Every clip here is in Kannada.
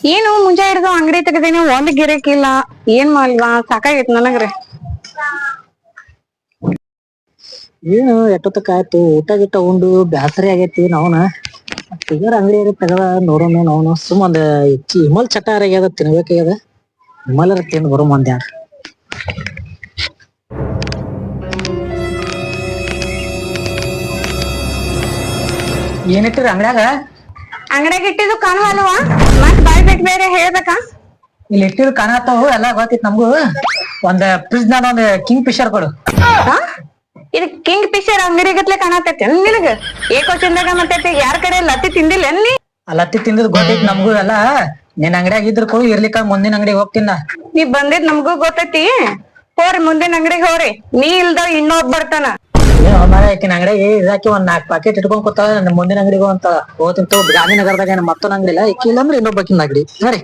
ಏನು ಮುಂಜಾ ಹಿಡ್ದು ಅಂಗಡಿ ತೆಗದೀನಿ ಒಂದ್ ಗಿರಕಿಲ್ಲ ಏನ್ ಮಾಡ್ವಾ ಸಾಕಾಗೈತ್ ನನಗ್ರಿ. ಏನು ಎಷ್ಟೊತ್ತಕ್ಕ ಆಯ್ತು? ಊಟ ಗಿಟ್ಟ ಉಂಡು ಬ್ಯಾಸರಿ ಆಗೈತಿ ನಾವ್ನ. ಫಿಗರ್ ಅಂಗಡಿ ತಗದ ನೋಡೋಣ ನಾವ್ನು. ಸುಮ್ ಒಂದ್ ಹೆಚ್ಚಿ ಹಿಮಲ್ ಚಟಾರ ಆಗ್ಯದ ತಿನ್ಬೇಕಾಗ್ಯದ ಹಿಮಲರ ತಿಂದ್ ಬರೋ ಮಂದ್ಯ ಏನಿಟ್ಟಿರಿ ಅಂಗಡ್ಯಾಗ? ಅಂಗಡಿಯಾಗ ಇಟ್ಟಿದ್ದು ಕಾಣುವಲ್ವಾ ಮತ್ ಬಾಯ್ ಬಿಟ್ ಬೇರೆ ಹೇಳ್ಬೇಕಾ? ಇಲ್ಲಿ ಇಟ್ಟಿರು ಕಾಣತ್ತವು ಎಲ್ಲ ಗೊತ್ತಿತ್ತು ನಮಗೂ. ಒಂದ್ ಫ್ರಿಜ್ ನಾನು ಒಂದ್ ಕಿಂಗ್ ಫಿಶರ್ ಕೊಡು? ಇದು ಕಿಂಗ್ ಫಿಶರ್ ಅಂಗಡಿ ಗತ್ಲೆ ಕಾಣತೈತಿ ನಿನಗ? ಏಕೋ ಚಿಂದಾಗ ಮತ್ತೈತಿ ಯಾರ ಕಡೆ ಲತ್ತಿ ತಿಂದಿಲ್ಲ ನೀ? ಲತ್ತಿ ತಿಂದದ್ ಗೊತ್ತಿತ್ತು ನಮಗೂ ಎಲ್ಲ. ನಿನ್ ಅಂಗಡಿಯಾಗ ಇದ್ರ ಕೊಡು ಇರ್ಲಿಕ್ಕ ಮುಂದಿನ ಅಂಗಡಿಗೆ ಹೋಗ್ತೀನ ನಾ ಬಂದಿದ್ ನಮಗೂ ಗೊತ್ತೈತಿ. ಹೋರಿ ಮುಂದಿನ ಅಂಗಡಿಗೆ ಹೋರಿ. ನೀ ಇಲ್ದ ಇನ್ನೊಬ್ಬ ಬರ್ತಾನ. ಮರ ಆಕಿನ ಅಂಗಡಿಗೆ ಇದಾಕಿ ಒಂದ್ ನಾಲ್ಕು ಪ್ಯಾಕೆಟ್ ಇಟ್ಕೊಂಡ್ ಕೂತಾಳ ನನ್ನ ಮುಂದಿನ ಅಂಗಡಿಗೆ ಅಂತ. ಹೋಗ್ತೀನಿ ತಗೋ ಗಾಂಧಿನಗರದಾಗ ಏನ್ ಮತ್ತೊಂದ್ ಅಂಗಡಿ ಇಲ್ಲ? ಇಕ್ಕಿ ಇಲ್ಲಂದ್ರೆ ಇನ್ನೊಬ್ಬಕಿನ ಅಂಗಡಿ. ಸರಿ.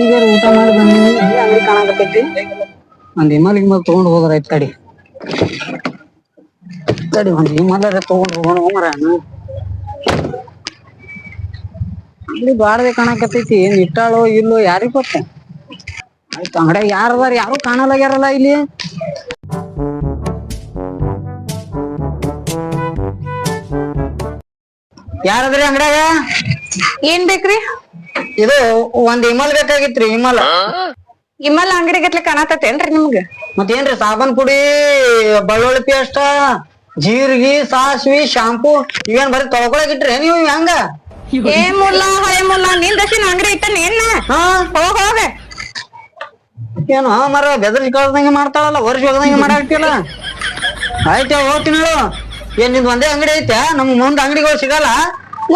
ಈಗ ಊಟ ಮಾಡಿ ಅಂಗಡಿ ಕಾಣಕತ್ತೈತಿ. ಒಂದ್ ಹಿಮಾಲ್ ಹಿಮಾಲ್ ತಗೊಂಡ್ ಹೋದ್ರ ಆಯ್ತು ತಡಿ ತಡಿ ಒಂದ್ ಹಿಮಾಲಯ ತಗೊಂಡ್ ಹೋಗೋಣ ಮರ ಅಂಗಡಿ ಬಾಡ್ದೆ ಕಾಣಕತ್ತೈತಿ, ಏನ್ ಇಟ್ಟಾಳೋ ಇಲ್ಲೋ, ಯಾರಿಗ್ ಗೊತ್ತ? ಆಯ್ತು ಯಾರ ಯಾರದಾರ ಯಾರು ಕಾಣಲಾಗ್ಯಾರಲ್ಲ ಇಲ್ಲಿ? ಯಾರದ್ರಿ ಅಂಗಡ್ಯಾಗ? ಏನ್ ಬೇಕ್ರಿ? ಇದು ಒಂದ್ ಇಮಲ್ ಬೇಕಾಗಿತ್ರಿ ಇಮಲ್ ಇಮಲ್ ಅಂಗಡಿ ಗತ್ಲೆ ಕಾಣತೇನ್ರಿ ನಿಮ್ಗ? ಮತ್ತೇನ್ರಿ ಸಾಬನ್ ಪುಡಿ ಬೆಳ್ಳುಳ್ಳಿ ಪೇಸ್ಟ್ ಜೀರಿಗೆ ಸಾಸ್ವಿ ಶಾಂಪೂ ಇವೇನ್ ಬರೀ ತೊಳ್ಕೊಳಕಿಟ್ರಿ ನೀವು ಹೆಂಗ? ಏ ಮುಲ್ಲ ಹೊಳೆ ಮುಲ್ಲ ನಿನ್ ದಶಿನ ಅಂಗಡಿ ಇಟ್ಟ ನೀನ್ ಹಾ? ಹೋಗ ಹೋಗ. ಏನು ಮರ ಬೆದರ್ಸಿ ಕಳ್ದಂಗೆ ಮಾಡ್ತಾಳಲ್ಲ ವರ್ಷ ಹೋಗದಂಗೆ ಮಾಡಾಕ್ತಿಲ್ಲ ಆಯ್ತ ಹೋಗ್ತೀನಿ ಹೇಳು ಏನ್ ನಿಂದ್ ಒಂದೇ ಅಂಗಡಿ ಐತೆ? ನಮ್ ಮುಂದ್ ಅಂಗಡಿಗಳು ಸಿಗಲ್ಲ?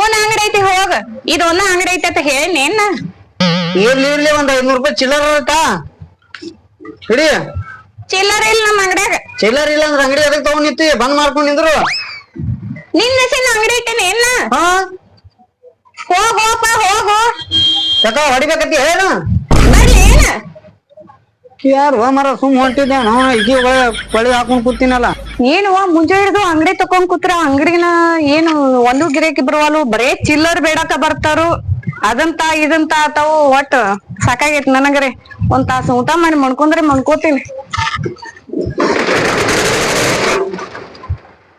ಒಂದ್ ಅಂಗಡಿ ಐತಿ ಹೋಗ. ಇದು ಒಂದ ಅಂಗಡಿ ಐತಿ ಅಂತ ಹೇಳಿ ಏನ? ಇರ್ಲಿ ಇರ್ಲಿ ಒಂದ್ ಐದ್ನೂರ್ ರೂಪಾಯಿ ಚಿಲ್ಲರ್ ಇರತ್ತಾ? ಹಿಡಿ. ಚಿಲ್ಲರ್ ಇಲ್ಲ ನಮ್ಮ ಅಂಗಡಿಯಾಗ. ಚಿಲ್ಲರ್ ಇಲ್ಲ ಅಂದ್ರೆ ಅಂಗಡಿ ಅದಕ್ಕೆ ತಗೊಂಡ್ ನಿಂತಿ ಬಂದ್ ಮಾಡ್ಕೊಂಡ್ ನಿಂದ್ರು. ನಿನ್ನ ಹೆಸರಿನ ಅಂಗಡಿ ಐತೆ ಏನ? ಹೋಗ್ ಹೋಗಪ್ಪ ಹೋಗು. ಯಾಕ ಹೊಡಿಬೇಕತ್ತಿ ಹೇಳು. ಯಾರು ಮರ ಸುಮ್ ಹೊಂಟಿದ್ದೆ. ನಾವು ಈಗ ಬಳಿ ಹಾಕೊಂಡ್ ಕೂತೀನಲ್ಲ. ಏನು ಮುಂಜೆ ಹಿಡಿದು ಅಂಗಡಿ ತಕೊಂಡ್ ಕೂತ್ರ. ಅಂಗಡಿನ ಏನು, ಒಂದು ಗಿರಾಕಿ ಬರುವಲ್ಲು, ಬರೇ ಚಿಲ್ಲರ್ ಬೇಡಕ ಬರ್ತಾರು. ಅದಂತ, ಇದಂತ ತಾವು ಒಟ್ ಸಾಕಾಗೈತಿ ನನಗ್ರಿ. ಒಂದ್ ತಾಸು ಊಟ ಮಾಡಿ ಮಣ್ಕೊಂಡ್ರೆ ಮಣ್ಕೋತೀನಿ.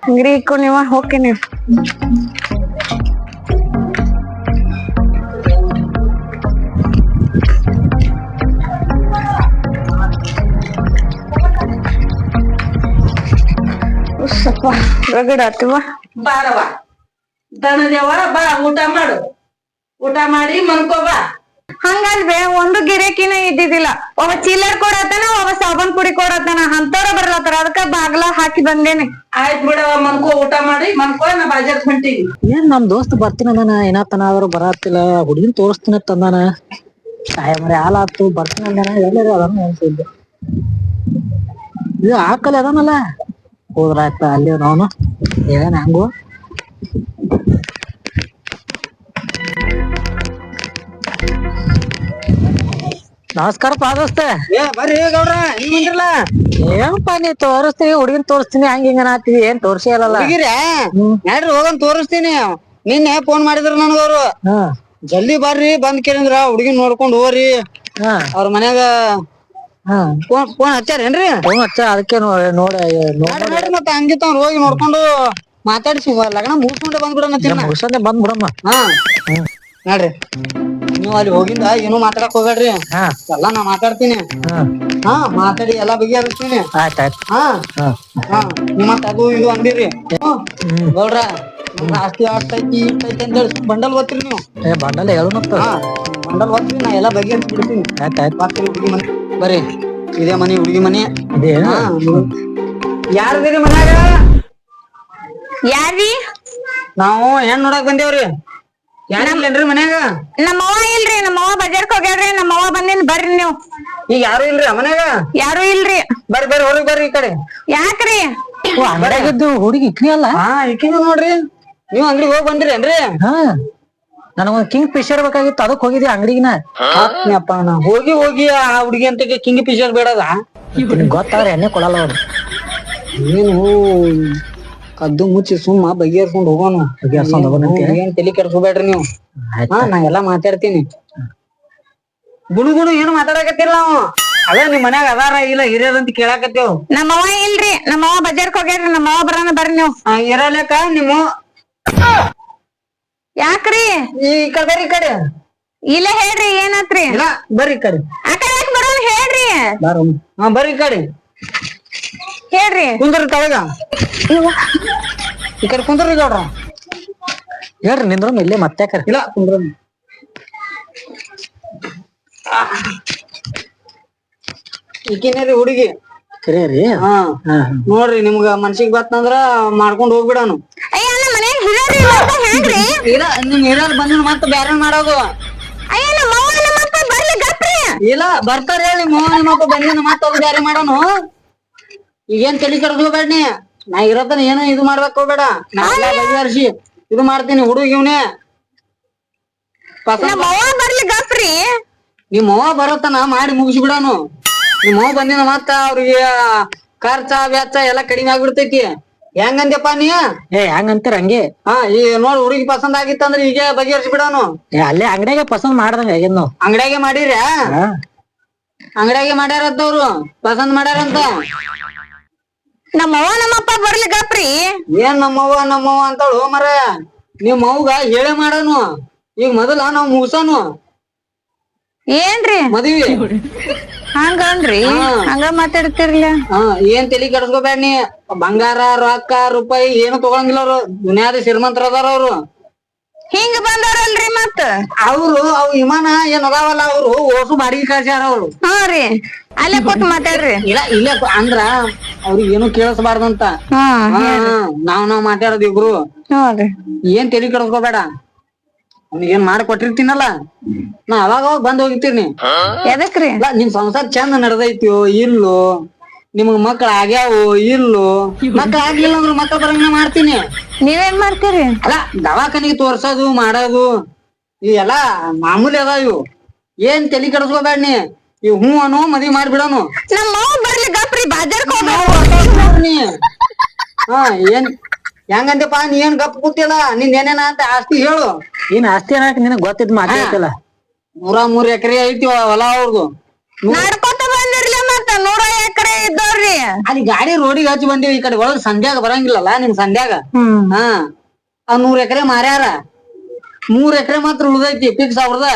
ಅಂಗಡಿ ಇಕ್ಕೊಂಡು ನೀವ, ಹೋಗ್ತೀನಿ. ಸ್ವಲ್ಪ ರಗಡ ಆತಿವ ಬಾರವ ದಣದೇವ ಬಾ. ಊಟ ಮಾಡು. ಊಟ ಮಾಡಿ ಮನ್ಕೋ ಬಾ. ಹಂಗಲ್ವೇ ಒಂದು ಗಿರಾಕಿನ ಇದ್ದಿದ್ದಿಲ್ಲ. ಒಬ್ಬ ಚಿಲ್ಲರ್ ಕೊಡತ್ತಾನ ಒಬ್ಬ ಸಾಬನ್ ಪುಡಿ ಕೊಡತ್ತಾನ. ಅಂತವ್ರ ಬರ್ಲತ್ತಾರ. ಅದಕ್ಕ ಬಾಗ್ಲ ಹಾಕಿ ಬಂದೇನೆ. ಆಯ್ತ್ ಬಿಡವ ಮನ್ಕೋ ಊಟ ಮಾಡಿ ಮನ್ಕೋ ನಾ ಬಾಜಾರ್ ಹೊಂಟೀನಿ. ಏನ್ ನಮ್ ದೋಸ್ತ್ ಬರ್ತೀನಿ ಅಂದಾನ ಏನತ್ತನ ಆದ್ರೂ ಬರತ್ತಿಲ್ಲ ಹುಡುಗಿನ ತೋರಿಸ್ತೀನಿ ತಂದಾನ. ಸಾಯ ಮರಿ ಹಾಲಾತು ಆತು ಬರ್ತೀನಿ ಅಂದಾನ ಎಲ್ಲಾರ ಅದನ್ನ ಅನ್ಸಿದ್ದು ಇದು ಆಕಲ್ ಅದಾನಲ್ಲ. ಹೋದ್ರಾಯ್ತ ಅಲ್ಲಿ ಅವನು ಏನ್ ಹಂಗು ನಮಸ್ಕಾರ ಪಾದೋಸ್ತೆ ಬರ್ರಿ ಗೌಡ್ರ ಹಿಂಗ್ ಏನಪ್ಪ ನೀ ತೋರಿಸ್ತೀನಿ ಹುಡುಗಿನ ತೋರಿಸ್ತೀನಿ ಹಂಗ ಹಿಂಗ ಅನ್ನತ್ತೀವಿ ಏನ್ ತೋರಿಸಿ ಅಲ್ಲಲ್ಲ ಹುಡುಗಿರ ನಡ್ರಿ ಹೋಗನ್ ತೋರಿಸ್ತೀನಿ. ನಿನ್ನೆ ಫೋನ್ ಮಾಡಿದ್ರು ನನಗವ್ರು. ಹಾ. ಜಲ್ದಿ ಬರ್ರಿ ಬಂದ್ ಕೇಳಿದ್ರ ಹುಡುಗಿನ ನೋಡ್ಕೊಂಡ್ ಹೋಗ್ರಿ. ಹಾ. ಅವ್ರ ಮನ್ಯಾಗ ಫೋನ್ ಫೋನ್ ಹಚ್ಚಾರೇನ್ರಿ ಫೋನ್ ಹಚ್ಚ ಅದಕ್ಕೆ ನೋಡ ನೋಡ ನಡ್ರಿ ನಡ್ರಿ ಮತ್ತ ಹಂಗಿತ್ತ ಅವ್ರ ಹೋಗಿ ನೋಡ್ಕೊಂಡು ಮಾತಾಡಿಸಿ ಲಗ್ನ ಮುಗಿಸ್ಕೊಂಡೆ ಬಂದ್ಬಿಡಣ ತಿನ್ನ. ಮುಗಿಸಂದೆ ಬಂದ್ ಬಿಡಮ್ಮ. ಹಾ. ನಡ್ರಿ. ನೀವು ಅಲ್ಲಿ ಹೋಗಿಂದ ಏನು ಮಾತಾಡಕ್ ಹೋಗ್ಬೇಡ್ರಿ. ಹಾ. ಎಲ್ಲಾ ನಾ ಮಾತಾಡ್ತೀನಿ. ಹಾ. ಹಾ ಮಾತಾಡಿ ಎಲ್ಲಾ ಆಯ್ತ್ ಆಯ್ತ್. ಹಾ. ಹಾ. ಹಾ ನಿಮ್ ಅದು ಇದು ಅಂದಿರಿ ನಮ್ಗ್ ಆಸ್ತಿ ಆಡ್ತೈತಿ ಇರ್ತೈತಿ ಅಂತ ಹೇಳಿ ಬಂಡಲ್ ಓದ್ತೀರಿ ನೀವು. ಏ ಬಂಡಲ್ ಹೇಳು ಹಾ ಬಂಡಲ್ ಓದ್ತೀರಿ ನಾ ಎಲ್ಲಾ ಬಗೆಹರಿಸಿ ಬಿಡ್ತೀನಿ ಆಯ್ತ್. ಆಯ್ತು ಬರ್ರಿ ಇದೇ ಮನೆ ಹುಡುಗಿ ಮನಿ? ಯಾರದಿರಿ ಮನ್ಯಾಗ? ಯಾರ್ರಿ? ನಾವು ಹೆಣ್ ನೋಡಕ್ ಬಂದೇವ್ರಿ. ಯಾರಿಲ್ಲೇನ್ರಿ ಮನ್ಯಾಗ? ನಮ್ಮವ್ವ ಇಲ್ರಿ ನಮ್ಮವ್ವ ಬಜಾರ್ಕ್ ಹೋಗ್ಯಾಡ್ರಿ ನಮ್ಮವ್ವ ಬಂದಿನ್ ಬರ್ರಿ ನೀವು. ಈಗ ಯಾರು ಇಲ್ರಿ ಮನ್ಯಾಗ? ಯಾರು ಇಲ್ರಿ. ಬರ್ರಿ ಬರ್ರಿ ಹೊರಗ್ ಬರ್ರಿ ಈ ಕಡೆ. ಯಾಕ್ರಿ? ಹುಡುಗಿ ಇಕ್ನಿ ಅಲ್ಲ? ಹಾ ಈಕಿನ ನೋಡ್ರಿ. ನೀವ್ ಅಂಗಡಿಗೆ ಹೋಗಿ ಬಂದ್ರಿ ಹಾ. ನನಗೊಂದ್ ಕಿಂಗ್ ಫಿಶರ್ ಬೇಕಾಗಿತ್ತು ಅದಕ್ ಹೋಗಿದ್ದೆ ಅಂಗಡಿಗಿನ? ಆತ್ಮಪ್ಪ ನಾ ಹೋಗಿ ಹೋಗಿ ಆ ಹುಡುಗಿ ಅಂತ ಕಿಂಗ್ ಫಿಶರ್ ಬೇಡದ? ಗೊತ್ತಾದ್ರೆ ಎಣ್ಣೆ ಕೊಡಲ್ಲ ಅವ್ರು. ಏನು ಕದ್ದು ಮುಚ್ಚಿ ಸುಮ್ಮ ಬಗೆಹರ್ಸ್ಕೊಂಡು ಹೋಗೋಣ ಬಗೆಹರ್ಸ್ಕೊಂಡು ಹೋಗೋಣ ಏನ್ ತಲಿ ಕೆಡ್ಸ್ಕೋಬೇಡ್ರಿ ನೀವು? ಹಾ ನಾ ಎಲ್ಲಾ ಮಾತಾಡ್ತೀನಿ. ಗುಡು ಏನು ಮಾತಾಡಕತ್ತಿಲ್ಲ ನಾವು ಅದೇ ನಿಮ್ ಮನ್ಯಾಗ ಅದಾರ ಇಲ್ಲ ಹಿರಿಯದಂತ ಕೇಳಾಕತ್ತೇವ್. ನಮ್ಮವ ಇಲ್ರಿ ನಮ್ಮವ್ವ ಬಜಾರ್ಕ್ ಹೋಗ್ಯಾರ್ರಿ ನಮ್ಮವ್ವ ಬರೋಣ ಬರ್ರಿ ನೀವು. ಇರಲೇಕ ನಿಮ್ಮ ಯಾಕ್ರಿ? ಈ ಕಡೆ ಈ ಕಡೆ. ಇಲ್ಲ ಹೇಳ್ರಿ ಏನಾತ್ರಿ? ಇಲ್ಲ ಬರ್ರಿ ಈ ಕಡೆ. ಆ ಕಡೆ ಯಾಕ್ ಬರೋಣ ಹೇಳ್ರಿ? ಹಾ ಬರ್ರಿ ಈ ಕಡೆ. ಹೇಳ್ರಿ. ಕುಂದ್ರಿ ತಳಗ. ಈ ಕಡೆ ಕುಂದ್ರಿ ಗೌಡ್ರ. ಹೇಳ್ರಿ ನಿಂದ್ರಮ್ ಇಲ್ಲೇ ಮತ್ತೆ ಕರಿ ಇಲ್ಲ ಕುಂದ್ರ ಈಕಿನೇರಿ ಹುಡುಗಿ. ಕರೆ ರೀ ಹಾ ಹಾ. ನೋಡ್ರಿ ನಿಮ್ಗ ಮನ್ಸಿಗ್ ಬತ್ತಂದ್ರ ಮಾಡ್ಕೊಂಡ್ ಹೋಗ್ಬಿಡಾನು ಅಯ್ಯ ನಮ್ಮ ಮನ್ಯಾಗ ಹಿರಿಯರು ಇಲ್ಲ ನಿಮ್ ಹಿರಿಯರ್ ಬಂದ್ರ ಮತ್ತ ಬ್ಯಾರೆ ಮಾಡೋದು. ಅಯ್ಯ ನಮ್ಮವ್ವ ನಮ್ಮಪ್ಪ ಬರ್ಲಿ ಗಪ್ರಿ. ಇಲ್ಲ ಬರ್ತಾರ ಹೇಳಿ ಮೋಹನ್ ನಿಮ್ಮಪ್ಪ ಬಂದಿನ ಮತ್ತ ಬ್ಯಾರೆ ಮಾಡೋನು. ಈಗೇನ್ ತಲೆ ಕರೆದು ನೀ. ನಾ ಇರೋದನ್ನ ಏನೋ ಇದು ಮಾಡ್ಬೇಕು ಹೋಗ್ಬೇಡ ನಾ ಎಲ್ಲ ಬಗೆಹರಿಸಿ ಇದು ಮಾಡ್ತೀನಿ ಹುಡುಗ ಇವನೇ. ನಮ್ಮ ನಮ್ಮವ್ವ ಬರ್ಲಿ ಗಪ್ರಿ. ನಿಮ್ ಅವ್ವ ಬರತನ ಮಾಡಿ ಮುಗಿಸ್ಬಿಡೋನು. ನಿಮ್ ಅವ್ವ ಬಂದಿನ ಮತ್ತ ಅವ್ರಿಗೆ ಖರ್ಚ ವೆಚ್ಚ ಎಲ್ಲಾ ಕಡಿಮೆ ಆಗ್ಬಿಡ್ತೈತಿ. ಹೆಂಗಂದ್ಯಪ್ಪ ನೀ ಏ ಹೆಂಗಂತಾರ ಹಂಗೆ? ಹಾ ಈ ನೋಡ್ ಹುಡುಗಿ ಪಸಂದ್ ಆಗಿತ್ತಂದ್ರ ಈಗ ಬಗೆಹರಿಸಿ ಬಿಡೋನು ಏ ಅಲ್ಲೇ ಅಂಗಡಿಯಾಗ ಪಸಂದ್ ಮಾಡ್ದಂಗ ಅಂಗಡಿಯಾಗೆ ನಾವು ಅಂಗಡ್ಯಾಗೆ ಮಾಡಿರ್ಯಾ ಹಾ. ಅಂಗಡ್ಯಾಗೆ ಮಾಡ್ಯಾರಂತ ಅವ್ರು ಪಸಂದ್ ಮಾಡ್ಯಾರಂತ? ನಮ್ಮವ್ವ ನಮ್ಮಪ್ಪ ಬರ್ಲಿ ಗಪ್ರಿ ಏನ್ ನಮ್ಮವ್ವ ನಮ್ಮವ್ವ ಅಂತಳು ಮರ ನಿಮ್ ಅವ್ಗ ಹೇಳೇ ಮಾಡೋನು. ಈಗ ಮೊದಲ ನಾವ್ ಮುಗಿಸೋನು. ಏನ್ರಿ? ಮದ್ವಿ. ಹಂಗನ್ರಿ. ಹಂಗ ಮಾತಾಡ್ತಿರ್ಲ? ಹಾ ಏನ್ ತಲಿ ಕೆಡಿಸ್ಕೋಬೇಡ ನೀ. ಬಂಗಾರ ರೊಕ್ಕ ರೂಪಾಯಿ ಏನು ತಗೊಳಂಗಿಲ್ಲ ಅವ್ರು. ದುನಿಯಾದ ಶ್ರೀಮಂತರ ಅದಾರ ಅವ್ರು. ಹಿಂಗ ಬಂದಾರಲ್ರಿ ಮತ್ತ? ಅವ್ರು ಅವ್ ವಿಮಾನ ಏನ್ ಅದಾವಲ್ಲ ಅವ್ರು ಓಸು ಬಾಡಿಗೆ ಕಳ್ಸ್ಯಾರ ಅವ್ರು. ಹಾ ರೀ. ಅಲ್ಲೇ ಕೊಟ್ಟು ಮಾತಾಡ್ರಿ. ಇಲ್ಲ ಇಲ್ಲ ಅಂದ್ರ ಅವ್ರಿಗೆ ಏನು ಕೇಳಿಸ್ಬಾರ್ದಂತ. ಹಾ ಹಾ ನಾವ್ ನಾವ್ ಮಾತಾಡೋದ್ ಇಬ್ರು. ಏನ್ ತಲಿ ಕೆಡಿಸ್ಕೋಬೇಡ. ಅವ್ನಿಗೇನ್ ಮಾಡಿ ಕೊಟ್ಟಿರ್ತೀನಲ್ಲ? ನಾ ಅವಾಗ ಅವಾಗ ಬಂದ್ ಹೋಗಿರ್ತೀನಿ ಎದಕ್ರಿ? ಇಲ್ಲ ನಿಮ್ ಸಂಸಾರ ಚಂದ ನಡೆದೈತಿಯೋ ಇಲ್ಲೋ? ನಿಮ್ಗ ಮಕ್ಳ ಆಗ್ಯಾವು ಇಲ್ಲೋ? ಮಕ್ಳ ಆಗ್ಲಿಲ್ಲ ಅಂದ್ರೆ ಮಕ್ಳ ಬರಂಗ ಮಾಡ್ತೀನಿ. ನೀವೇನ್ ಮಾಡ್ತೀರಿ? ಅಲ್ಲ ದವಾಖಾನಿಗೆ ತೋರ್ಸೋದು ಮಾಡೋದು ಇವೆಲ್ಲ ಮಾಮೂಲಿ ಅದ ಇವು. ಏನ್ ತಲಿ ಕೆಡಿಸ್ಕೋಬೇಡ ನೀ? ಇವ್ ಹ್ಞೂ ಅನ್ನೋ ಮದ್ವಿ ಮಾಡ್ಬಿಡೋನು. ನಮ್ಮವ್ವ ಬರ್ಲಿ ಗಪ್ರಿ ಬಾಜಾರ್ಕ್ ಹೋಗ್ಬೇಡ ನೀ. ಹಾ ಏನ್ ಹೆಂಗಂದಪ್ಪ ನೀ ಏನ್ ಗಪ್ಪ ಕೂತಿಲ್ಲ? ನಿನ್ ಏನೇನ ಅಂತ ಆಸ್ತಿ ಹೇಳು. ಏನ್ ಆಸ್ತಿ ಏನಾಕ ನಿನಗ್ ಗೊತ್ತಿದ್ ಮಾತಾಡ್ತಿಲ್ಲ ನೂರ ಮೂರ್ ಎಕರೆ ಐತಿ ಹೊಲ ಅವ್ರದು. ನಡ್ಕೊತ ಬಂದಿರ್ಲಿ ಮತ್ತ ನೂರ ಎಕರೆ ಇದ್ದವ್ರಿ ಅಲ್ಲಿ ಗಾಡಿ ರೋಡಿಗೆ ಹಚ್ಚಿ ಬಂದಿವಿ ಈ ಕಡೆ ಒಳಗ್ ಸಂಧ್ಯಾಗ ಬರಂಗಿಲ್ಲಲ್ಲ ನಿನ್ ಸಂಧ್ಯಾಗ? ಹ್ಮ್. ಹಾ. ಆ ನೂರ್ ಎಕರೆ ಮಾರ್ಯಾರ. ಮೂರ್ ಎಕರೆ ಮಾತ್ರ ಉಳಿದೈತಿ ಫಿಕ್ಸ್ ಅವ್ರದ.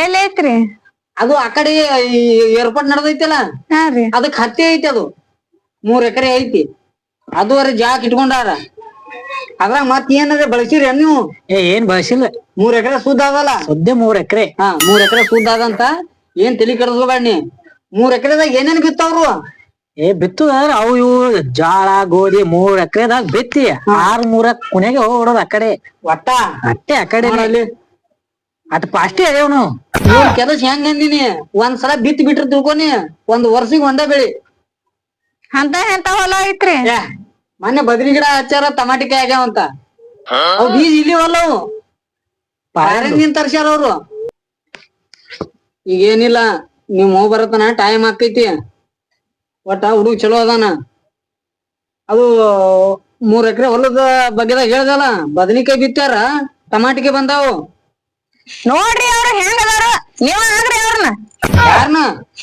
ಎಲ್ಲೈತ್ರಿ? ಅದು ಆ ಕಡೆ ಏರ್ಪೋರ್ಟ್ ನಡೆದೈತಿಲ್ಲ? ಅದಕ್ ಹತ್ತಿ ಐತಿ ಅದು. ಮೂರ್ ಎಕರೆ ಐತಿ. ಅದುವರೆ ಜಾಕ್ ಇಟ್ಕೊಂಡಾರ. ಅದ್ರಾಗ ಮತ್ ಏನಾರ ಬಳಸಿರಿ ನೀವು? ಏ ಏನ್ ಬಳಸಿಲ್ಲ. ಮೂರ್ ಎಕರೆ ಸುದ್ದ ಅದಲ್ಲ? ಸದ್ಯ ಮೂರ್ ಎಕರೆ. ಹಾ ಮೂರ್ ಎಕರೆ ಸುದ್ದ ಅದಂತ. ಏನ್ ತಲಿ ಕೆಡಿಸ್ಕೋಬೇಡ ನೀ? ಮೂರ್ ಎಕರೆದಾಗ ಏನೇನ್ ಬಿತ್ತವ್ರು? ಏ ಬಿತ್ತು ಅವು ಇವು ಜಾಳ ಗೋಧಿ ಮೂರ್ ಎಕರೆದಾಗ ಬಿತ್ತಿ. ಆರ್ ಮೂರ ಕುನೆಗೆ ಹೋಗ್ಬಿಡೋದು ಆ ಕಡೆ. ಒಟ್ಟ? ಅಟ್ಟೆ ಆ ಕಡೆ ಅಟ್ ಪಾಸ್ಟಿ ಅದೇವನು ಇವ್ರ ಕೆಲಸ ಹೆಂಗ್ ಅಂದಿನಿ ಒಂದ್ಸಲ ಬಿತ್ ಬಿಟ್ರಿ ತಿಳ್ಕೊನಿ ಒಂದ್ ವರ್ಷಿಗೆ ಒಂದೇ ಬೆಳಿ. ಅಂತ ಎಂತ ಹೊಲ ಐತ್ರಿ? ಮೊನ್ನೆ ಬದ್ರಿ ಗಿಡ ಹಚ್ಚಾರ ಟಮಾಟಿಕಾಯಿ ಆಗ್ಯಾವಂತ ಅವ್ ಬೀಜ ಇಲ್ಲಿ ಪಾರಂಗಿನ್ ಪಾರಿಂದ ತರ್ಸ್ಯಾರ ಅವ್ರು. ಈಗ ಏನಿಲ್ಲ ನೀವ್ ಹೋಗ್ ಬರತನ ಟೈಮ್ ಆಕೈತಿ ಒಟ್ಟ ಹುಡುಗ ಚಲೋ ಅದಾನ. ಅದು ಮೂರ್ ಎಕರೆ ಹೊಲದ ಬಗ್ಗೆದಾಗ ಹೇಳ್ದಲ್ಲ ಬದನಿಕಾಯಿ ಬಿತ್ತಾರ ಟಮಾಟಿಕೆ ಬಂದಾವು. ನೋಡ್ರಿ ಅವ್ರ ಹೆಂಗ ಅದಾರ. ನೀವ ಆಗ್ರಿ ಅವ್ರನ್ನ. ಯಾರನ್ನ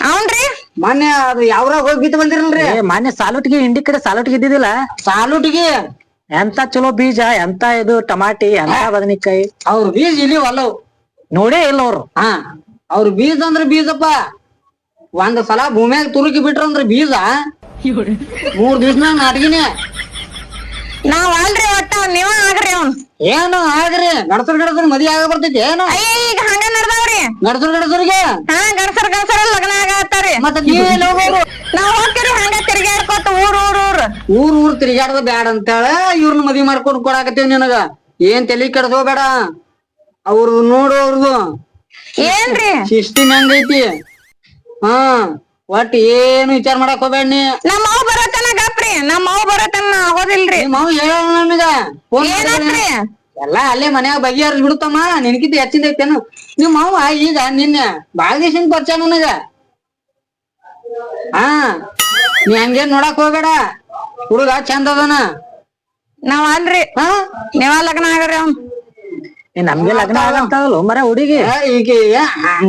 ಅವನ್ರಿ? ಮೊನ್ನೆ ಅದು ಯಾವ್ರಾಗ ಹೋಗಿ ಬಿತ್ತು ಬಂದಿರಲ್ರಿ? ಏ ಮೊನ್ನೆ ಸಾಲುಟ್ಗಿ ಹಿಂಡಿ ಕಡೆ ಸಾಲುಟ್ಗಿ ಇದ್ದಿದ್ದಿಲ್ಲ? ಸಾಲುಟಿಗೆ? ಎಂತ ಚಲೋ ಬೀಜ ಎಂತ ಇದು ಟಮಾಟಿ ಎಂತ ಬದನಿಕಾಯಿ? ಅವ್ರ ಬೀಜ ಇಲ್ಲಿ ಅಲ್ಲವು ನೋಡೇ ಇಲ್ಲ ಅವ್ರು. ಹಾ ಅವ್ರ ಬೀಜ ಅಂದ್ರ ಬೀಜಪ್ಪ. ಒಂದ್ ಸಲ ಭೂಮ್ಯಾಗ ತುರುಕಿ ಬಿಟ್ರ ಅಂದ್ರ ಬೀಜ ಮೂರ್ ದಿವ್ಸನಾಗ ನಾಟಗಿನೇ. ನಾವ್ ಅಲ್ರಿ ಒಟ್ಟ ನೀವ ಆಗ್ರಿ ಅವ್ನ್. ಏನು ಆಗ್ರಿ? ಗಡಸರ್ ಗಡಸರ್ ಮದಿ ಆಗ ಬರ್ತೈತಿ ಏನು? ಅಯ್ಯ ಈಗ ಹಂಗ ನಡ್ದಾವ್ರಿ. ಗಡಸರ್ ಗಡಸರ್ಗೆ? ಹಾ ಗಣಸರ್ ಗಣಸರ ಲಗ್ನ ಆಗತ್ತಾರಿ ಮತ್ತ ನೀವೇನ್ ಹೋಗೋರು? ನಾವ್ ಹೋಗ್ತೀರಿ ಹಂಗ ತಿರ್ಗ್ಯಾಡ್ಕೊತ ಊರ್ ಊರ್ ಊರ್. ಊರ್ ಊರ್ ತಿರ್ಗ್ಯಾಡ್ದ ಬ್ಯಾಡ ಅಂತೇಳ ಇವ್ರನ್ನ ಮದ್ವಿ ಮಾಡ್ಕೊಂಡು ಕೊಡಾಕತ್ತೀವಿ ನಿನಗ. ಏನ್ ತಲಿ ಬೇಡ ಅವ್ರದ್ದು ನೋಡು ಅವ್ರದ್ದು ಏನ್ರಿ? ಶಿಸ್ತಿನ ಹಂಗೈತಿ? ಹಾ. ಒಟ್ ಏನು ವಿಚಾರ ಮಾಡಕ್ ಹೋಗ್ಬೇಡ ನೀ. ನಮ್ಮ ಮಾವ ಬರತನ ಗಪ್ರಿ ನಮ್ಮ ಮಾವ ಬರತನ ನಿಮ್ಮ ಮಾವ ಹೇಳ ನಮಗ ಫೋನ್ ಏನಾತ್ರಿ ಎಲ್ಲಾ ಅಲ್ಲೇ ಮನ್ಯಾಗ ಬಗೆಹರಿಸಿ ಬಿಡುತ್ತಮ್ಮ ನಿನಕಿತ ಹೆಚ್ಚಿಂದ ಐತೇನು. ನಿಮ್ಮ ಮಾವ ಈಗ ನಿನ್ನೆ ಬಾಳ ದಿವಸ ಪರಿಚಯ ನನಗ. ಹಾ ನೀ ಹಂಗೇನ್ ನೋಡಕ್ ಹೋಗ್ಬೇಡ. ಹುಡುಗ ಚಂದ ಅದನ. ನಾವ್ ಅಲ್ರಿ. ಹಾ? ನೀವ ಲಗ್ನ ಆಗ್ರಿ ಅವ್ನ್. ಏ ನಮ್ಗೆ ಲಗ್ನ ಆಗಂತಲ್ಲ ಮರ ಹುಡುಗಿ. ಈಗ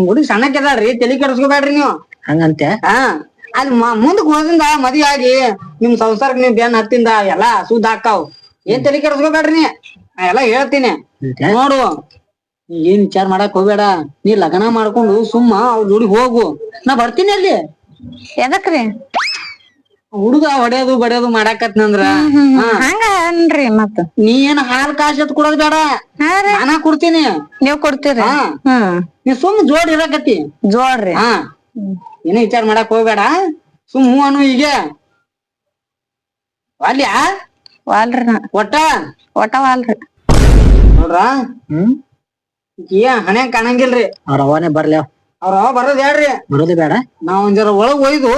ಹುಡುಗಿ ಸಣ್ಣಕ್ಕೆ ರೀ ತಲೆ ಕೆಡಿಸ್ಕೋಬೇಡ್ರಿ ನೀವು. ಹಂಗಂತೆ? ಹಾ. ಅಲ್ಲಿ ಮ- ಮುಂದಕ್ ಹೋದಿಂದ ಮದಿ ಆಗಿ ನಿಮ್ ಸಂಸಾರಕ್ ನೀವ್ ಬೆನ್ ಹತ್ತಿಂದ ಎಲ್ಲಾ ಸುದ್ದ ಹಾಕಾವ್ ಏನ್ ತಲೆ ಕೆಡಿಸ್ಕೋಬೇಡ್ರಿ ನೀ? ಎಲ್ಲಾ ಹೇಳ್ತೀನಿ. ನೋಡು ನೀ ಏನ್ ವಿಚಾರ ಮಾಡಕ್ ಹೋಗ್ಬೇಡ. ನೀ ಲಗ್ನ ಮಾಡ್ಕೊಂಡು ಸುಮ್ಮ ಅವ್ ಜೋಡಿ ಹೋಗು. ನಾ ಬರ್ತೀನಿ ಅಲ್ಲಿ. ಎದಕ್ರಿ? ಹುಡುಗ ಹೊಡೆಯೋದು ಬಡಿಯೋದು ಮಾಡಾಕತ್ನಂದ್ರ. ಹಾ. ಹಂಗ ಅನ್ರಿ ಮತ್ತ ನೀ ಏನ್ ಹಾಲ್ ಕಾಸತ್ ಕೊಡೋದ್ ಬೇಡ. ನಾನಾ ಕೊಡ್ತೀನಿ. ನೀವ್ ಕೊಡ್ತೀರಿ. ಹಾ. ನೀ ಸುಮ್ ಜೋಡ್ ಇರಾಕತಿ ಜೋಡ್ರಿ. ಹಾ. ಏನು ವಿಚಾರ ಮಾಡಕ್ ಹೋಗ್ಬೇಡ. ಸುಮ್ ಹೂ ಅನು ಈಗ ವಾಲ್ಯಾ? ವಾಲ್ರಿ ನಾ. ಒಟ್ಟ? ಒಟ್ಟ ವಾಲ್ರಿ. ನೋಡ್ರ? ಹ್ಮ್? ಏ ಹಣೆ ಕಾಣಂಗಿಲ್ರಿ. ಅವ್ರ ಅವನೇ ಬರ್ಲಿ ಅವ್ರ ಅವ ಬರೋದ್ ಹೇಳ್ರಿ ಬರೋದೇ ಬೇಡ? ನಾವ್ ಒಂದ್ ಜರ ಒಳಗ್ ಒಯ್ದು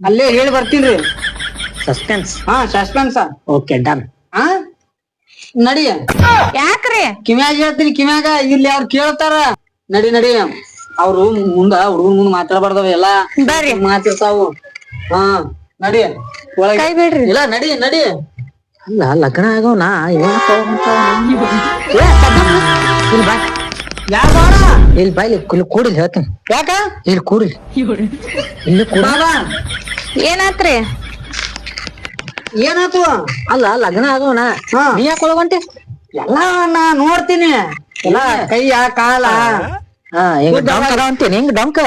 ಅಲ್ಲೇ ಹೇಳಿ ಬರ್ತೀನ್ರಿ. ಸಸ್ಪೆನ್ಸ್ ಹಾ ಸಸ್ಪೆನ್ಸ್ ಓಕೆ ಡನ್ ಹಾ ನಡಿ. ಯಾಕ್ರಿ? ಕಿವ್ಯಾಗ ಹೇಳ್ತೀನಿ ಕಿಮ್ಯಾಗ ಇಲ್ಲಿ ಅವ್ರು ಕೇಳ್ತಾರ. ನಡಿ ನಡಿ. ಅವ್ರು ಮುಂದ ಹುಡುಗನ್ ಮುಂದ್ ಮಾತಾಡಬಾರ್ದವ ಎಲ್ಲಾ. ಬರ್ರಿ ಮಾತಿರ್ತಾವು ಹಾ ನಡಿ. ಒಳಗೆ. ಕೈ ಬಿಡ್ರಿ. ಇಲ್ಲ ನಡಿ ನಡಿ. ಅಲ್ಲ ಲಗ್ನ ಆಗವನ ಯಾಕ ಬಾರ? ಇಲ್ಲಿ ಬಾ ಇಲ್ಲಿ ಕೂಡಿಲ್ ಹೇಳ್ತೀನಿ. ಯಾಕ? ಇಲ್ಲಿ ಕೂಡಿಲ್ ಇಲ್ಲಿ ಕೂಡ ಏನಾತ್ರಿ? ಏನಾತು? ಅಲ್ಲ ಲಗ್ನ ಆಗೋಣ. ನೀ ಯಾಕೆ ಒಳಗಂಟಿ ಎಲ್ಲಾ ನಾ ನೋಡ್ತೀನಿ. ಎಲ್ಲ ಕೈಯ ಕಾಲ ಹಾ ಹಿಂಗ ಡಂಕ್ ಅದಾವ ಅಂತೀನಿ ಹಿಂಗ್ ಡಂಕ್.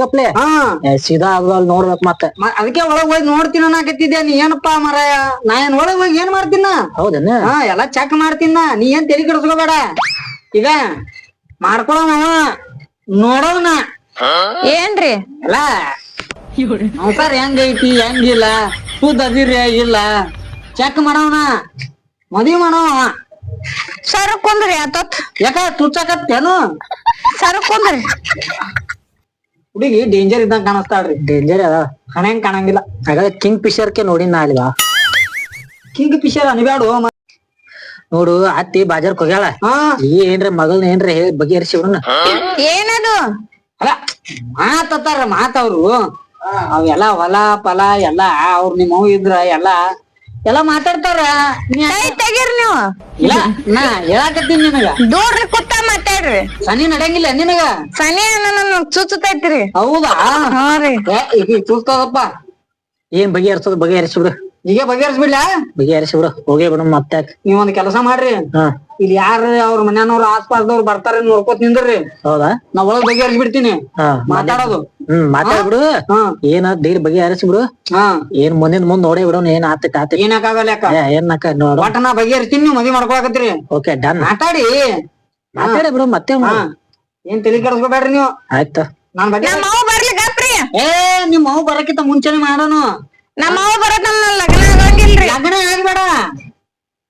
ಗಪ್ಲೆ. ಹಾ. ಏ, ಸೀದಾ ನೋಡ್ಬೇಕು ಮತ್ತೆ. ಮ- ಅದಕ್ಕೆ ಒಳಗ್ ಹೋಗಿ ನೋಡ್ತೀನಿ ಅನ್ನಕತ್ತಿದ್ದೆ ನೀ? ಏನಪ್ಪಾ ಮಾರಾಯ? ನಾ ಏನ್ ಒಳಗ್ ಹೋಗಿ ಏನ್ ಮಾಡ್ತೀನ ಹೌದನ್ನ ಹಾ ಎಲ್ಲಾ ಚೆಕ್ ಮಾಡ್ತೀನ ನೀ. ಏನ್ ತೆರಿಗೆ ಕೆಡಿಸ್ಕೋಬೇಡ? ಈಗ ಮಾಡ್ಕೊಳವ ನೋಡೋಣ ಏನ್ರಿ? ಅಲ್ಲ ಸರ್ ಹೆಂಗ್ ಹೆಂಗೈತಿ ಹೆಂಗಿಲ್ಲ ಅದಿರಿ ಇಲ್ಲ. ಚೆಕ್ ಮಾಡೋಣ. ಮದ್ವಿ ಮಾಡವ ಸರ್ಕೊಂದ್ರಿ ಆತತ್ ಯಾಕ ತುಚ್ಚಾಕತ್ತೇನು? ಸರ್ಕೊಂದ್ರಿ ಹುಡುಗಿ ಡೇಂಜರ್ ಇದ್ದಂಗ ಕಾಣಿಸ್ತಾಳ್ರಿ ಡೇಂಜರ್ ಅದ. ಹಣೆಂಗ್ ಕಾಣಂಗಿಲ್ಲ. ಹಾಗಾದ್ರೆ ಕಿಂಗ್ ಫಿಶರ್ಕೆ ನೋಡಿ ನಾ ಅಲ್ವಾ ಕಿಂಗ್ ಪಿಶರ್ ಅನ್ಬ್ಯಾಡು ಮ- ನೋಡು ಅತ್ತಿ ಬಾಜಾರ್ಕ್ ಹೋಗ್ಯಾಳ. ಹಾ. ಈ ಏನ್ರ ಮಗಳ್ ಏನ್ರ ಹೇಳಿ ಬಗೆಹರಿಸಿ ಬಿಡೋಣ ಏನದು? ಅಲ್ಲ ಮಾತಾರ ಮಾತವ್ರು. ಅವೆಲ್ಲ ಹೊಲ ಫಲ ಎಲ್ಲಾ ಅವ್ರ ನಿಮ್ಮ ಅವ್ವ ಇದ್ರ ಎಲ್ಲ ಎಲ್ಲ ಮಾತಾಡ್ತಾರ ನೀ ಕೈ ತೆಗೀರಿ ನೀವು. ಇಲ್ಲ ನಾ ಹೇಳಾಕತ್ತೀನಿ ನಿನಗ. ದೂರ್ರಿ ಕುತ್ತ ಮಾತಾಡ್ರಿ. ಸನಿ ನಡೆಯಂಗಿಲ್ಲ ನಿನಗ? ಸನಿ ನನ್ನ ಚುಚ್ಚತೈತ್ರಿ. ಹೌದಾ? ಹಾ ರೀ. ಏ, ಈಗ ಚೂಸ್ತದಪ್ಪ ಏನ್ ಬಗೆಹರಿಸೋದು? ಬಗೆಹರಿಸಿ ಬಿಡು ಈಗ ಬಗೆಹರಿಸ್ಬಿಡ್ಲ? ಬಗೆಹರಿಸಿ ಬಿಡು ಹೋಗೇ ಬಿಡು ಮತ್ತೆ ನೀವ್ ಒಂದ್ ಕೆಲಸ ಮಾಡ್ರಿ. ಹಾ. ಇಲ್ಲಿ ಯಾರ ಅವ್ರ ಮನ್ಯಾನವ್ರ ಆಸ್ಪಾಸ್ದವ್ರು ಬರ್ತಾರ ನೋಡ್ಕೋತ ನಿಂದ್ರಿ. ಹೌದಾ? ನಾವ್ ಒಳಗ್ ಬಗೆಹರಿಸಿ ಬಿಡ್ತೀನಿ ಹಾ ಮಾತಾಡೋದು. ಹ್ಮ್ ಮಾತಾಡ್ಬಿಡು ಹಾ ಏನ ಧೈರ್ಯ ಬಗೆಹರಿಸಿ ಬಿಡು. ಹಾ. ಏನ್ ಮುಂದಿನ ಮುಂದ್ ನೋಡೇ ಬಿಡೋಣ ಏನ್ ಆತೈತಿ ಆತ ಏನಕ್ಕಾಗಲ್ಲ ಯಾಕ? ಏನ್ ನಾಕ ನೋಡು. ಒಟ್ಟ ನಾ ಬಗೆಹರಿಸ್ತೀನಿ ನೀವ್ ಮದ್ವಿ ಮಾಡ್ಕೊಳಕತ್ತೀರಿ. Okay done. ಮಾತಾಡಿ. ಮಾತಾಡಿ ಬಿಡು ಮತ್ತೆ ಹಾ. ಏನ್ ತಲೆ ಕೆಡಿಸ್ಕೋಬೇಡ್ರಿ ನೀವು? ಆಯ್ತಾ. ನಾನ್ ಬಗ್ಗೆ ನಮ್ಮ ಮಾವ ಬರ್ಲಿ ಗಪ್ರಿ ಏ ನಿಮ್ ಮಾವು ಬರಕ್ಕಿಂತ ಮುಂಚೆನೆ ಮಾಡೋನು. ನಮ್ಮ ಬರೋದ್ ನಮ್ಮ ಲಗ್ನ ಆಗಂಗಿಲ್ರಿ ಲಗ್ನ ಆಗ್ಬೇಡ.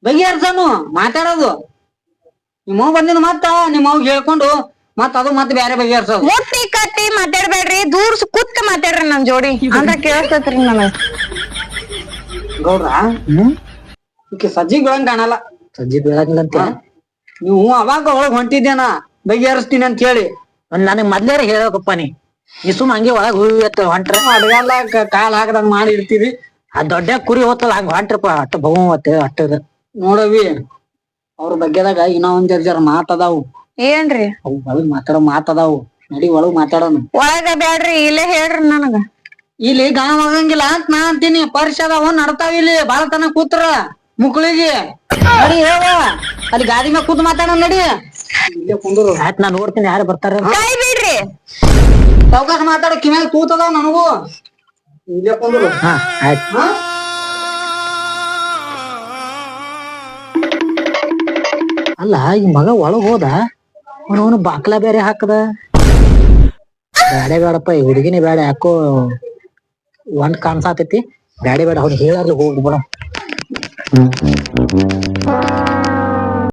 ಬಗೆಹರ್ಸನು ಮಾತಾಡೋದು. ನಿಮ್ಮ ಬಂದಿದ್ ಮತ್ತ ನಿಮ್ಮ ಹೇಳ್ಕೊಂಡು ಮತ್ತ ಅದು ಮತ್ತೆ ಬೇರೆ ಬಗೆಹರ್ಸೋದು ಮುಟ್ಟಿ ಕಟ್ಟಿ ಮಾತಾಡ್ಬೇಡ್ರಿ ದೂರ ಕುತ್ತ ಮಾತಾಡ್ರಿ ನಮ್ ಜೋಡಿ. ಅಂತ ಕೇಳಿಸ್ತೈತ್ರಿ ನನಗ್. ಗೌಡ್ರ ಹ್ಮ್? ಈಕೆ ಸಜ್ಜಿಗಳಂಗ್ ಕಾಣಲ್ಲ. ಸಜ್ಜಿ ಬೀಳಂಗಿಲ್ಲ ಅಂತ. ನೀವು ಅವಾಗ ಒಳಗ್ ಹೊಂಟಿದ್ದೇನ ಬಗೆಹರಿಸ್ತೀನಿ ಅಂತ ಹೇಳಿ. ನನಗ್ ಮೊದ್ಲೇ ಹೇಳಕಪ್ಪ ನೀ. ನೀ ಸುಮ್ ಹಂಗೆ ಒಳಗ್ ಹೂ ಎತ್ತ ಹೊಂಟ್ರ ಅಡಗಲ್ಲ ಕಾಲ್ ಹಾಕದಂಗ್ ಮಾಡಿ ಇಡ್ತೀವಿ. ಆ ದೊಡ್ಡ ಕುರಿ ಹೋತಲ್ಲ ಹಂಗ ಹೊಂಟ್ರಪ್ಪ ಅಟ್ಟ ಬಹು ಅಟ್ಟದ. ನೋಡವಿ ಅವ್ರ ಬಗ್ಗೆದಾಗ ಇನ್ನೂ ಒಂದ್ ಜರ ಜರ ಮಾತದಾವು. ಏನ್ರಿ? ಅವು ಒಳಗ್ ಮಾತಾಡೋ ಮಾತದಾವು. ನಡಿ ಒಳಗ್ ಮಾತಾಡೋನು ಒಳಗ ಬ್ಯಾಡ್ರಿ ಇಲ್ಲೇ ಹೇಳ್ರಿ ನನಗ. ಇಲ್ಲಿ ಗಾಣ ಆಗಂಗಿಲ್ಲ ಅಂತ ನಾ ಅಂತೀನಿ. ಪರೀಕ್ಷೆ ಅದಾವ ನಡ್ತಾವ ಇಲ್ಲಿ. ಬಾಳ ತನ ಕೂತ್ರ ಮುಕ್ಳಿಗೆ. ನಡಿ ಹೇಳ. ಅಲ್ಲಿ ಗಾಡಿ ಮ್ಯಾಗ ಕೂತ್ ಮಾತಾಡೋಣ ನಡಿ. ಇಲ್ಲೇ ಕುಂದ್ರು. ಆಯ್ತ್ ನಾ ನೋಡ್ತೀನಿ ಯಾರು ಬರ್ತಾರ ಕೈ ಬಿಡ್ರಿ. ಸಾವ್ಕಾಶ ಮಾತಾಡೋ ಕಿವ್ಯಾಗ ತೂತದ ನನಗೂ. ಇಲ್ಲೇ ಕುಂದ್ರು ಹಾ ಆಯ್ತ್. ಹಾ? ಅಲ್ಲ ಈ ಮಗ ಒಳಗ್ ಹೋದ. ಅವನು ಬಾಕ್ಲ ಬೇರೆ ಹಾಕದ. ಬ್ಯಾಡೆ ಬೇಡಪ್ಪ ಈ ಹುಡುಗಿನೇ ಬೇಡ ಯಾಕೋ ಒಂದ್ ಕಾಣ್ಸಾತೈತಿ. ಬ್ಯಾಡೆ ಬೇಡ ಅವ್ನು ಹೇಳಾರ್ಲಿ ಹೋಗಿ ಬಿಡ.